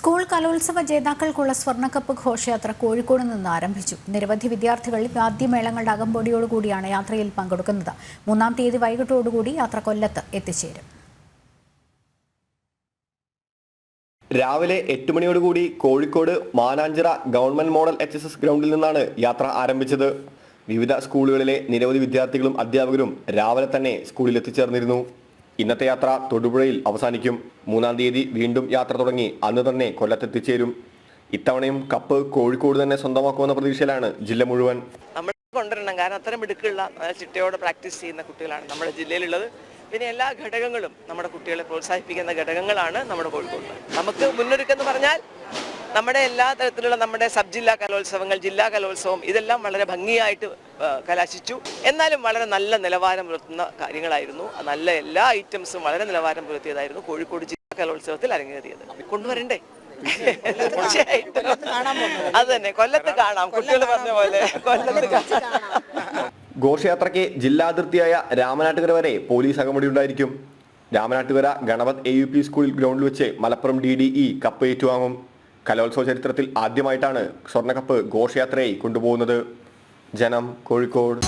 School കലോത്സവ ജേതാക്കൾക്കുള്ള സ്വർണക്കപ്പ് ഘോഷയാത്ര കോഴിക്കോട് നിന്ന് ആരംഭിച്ചു. നിരവധി വിദ്യാർത്ഥികൾ വാദ്യമേളങ്ങളുടെ അകമ്പടിയോടുകൂടിയാണ് യാത്രയിൽ പങ്കെടുക്കുന്നത്. മൂന്നാം തീയതി വൈകിട്ടോടുകൂടി യാത്ര കൊല്ലത്ത് എത്തിച്ചേരും. രാവിലെ എട്ട് മണിയോടുകൂടി Kozhikode Mananchira government model H S S ഗ്രൗണ്ടിൽ നിന്നാണ് യാത്ര ആരംഭിച്ചത്. വിവിധ സ്കൂളുകളിലെ നിരവധി വിദ്യാർത്ഥികളും അധ്യാപകരും രാവിലെ തന്നെ സ്കൂളിൽ എത്തിച്ചേർന്നിരുന്നു. ഇന്നത്തെ യാത്ര തൊടുപുഴയിൽ അവസാനിക്കും. മൂന്നാം തീയതി വീണ്ടും യാത്ര തുടങ്ങി. അന്ന് തന്നെ കൊല്ലത്തെത്തിച്ചേരും. ഇത്തവണയും കപ്പ് കോഴിക്കോട് തന്നെ സ്വന്തമാക്കുമെന്ന പ്രതീക്ഷയിലാണ് ജില്ല മുഴുവൻ. നമ്മൾ കൊണ്ടുവരണം. കാരണം അത്തരം മിടുക്കുള്ള ചിട്ടയോടെ പ്രാക്ടീസ് ചെയ്യുന്ന കുട്ടികളാണ് നമ്മുടെ ജില്ലയിലുള്ളത്. പിന്നെ എല്ലാ ഘടകങ്ങളും നമ്മുടെ കുട്ടികളെ പ്രോത്സാഹിപ്പിക്കുന്ന ഘടകങ്ങളാണ് നമ്മുടെ കോഴിക്കോട്. നമുക്ക് മുന്നൊരുക്കെന്ന് പറഞ്ഞാൽ നമ്മുടെ എല്ലാ തരത്തിലുള്ള നമ്മുടെ സബ് ജില്ലാ കലോത്സവങ്ങൾ ജില്ലാ കലോത്സവം ഇതെല്ലാം വളരെ ഭംഗിയായിട്ട് കലാശിച്ചു. എന്നാലും വളരെ നല്ല നിലവാരം പുലർത്തുന്ന കാര്യങ്ങളായിരുന്നു. നല്ല എല്ലാ ഐറ്റംസും വളരെ നിലവാരം പുലർത്തിയതായിരുന്നു കോഴിക്കോട് ജില്ലാ കലോത്സവത്തിൽ അരങ്ങേറിയത്. കൊണ്ടുവരണ്ടേ? തീർച്ചയായിട്ടും. അത് തന്നെ. കൊല്ലത്ത് കാണാം. കുട്ടികൾ പറഞ്ഞ പോലെ. കൊല്ലത്ത് കാണാം. ഘോഷയാത്രയ്ക്ക് ജില്ലാതിർത്തിയായ രാമനാട്ടുകര വരെ പോലീസ് അകമടി ഉണ്ടായിരിക്കും Ramanattukara Ganapath A U P സ്കൂളിൽ ഗ്രൗണ്ടിൽ വെച്ച് Malappuram D D E cup ഏറ്റുവാങ്ങും. കലോത്സവ ചരിത്രത്തിൽ ആദ്യമായിട്ടാണ് സ്വർണക്കപ്പ് ഘോഷയാത്രയായി കൊണ്ടുപോകുന്നത്. ജനം കോഴിക്കോട്.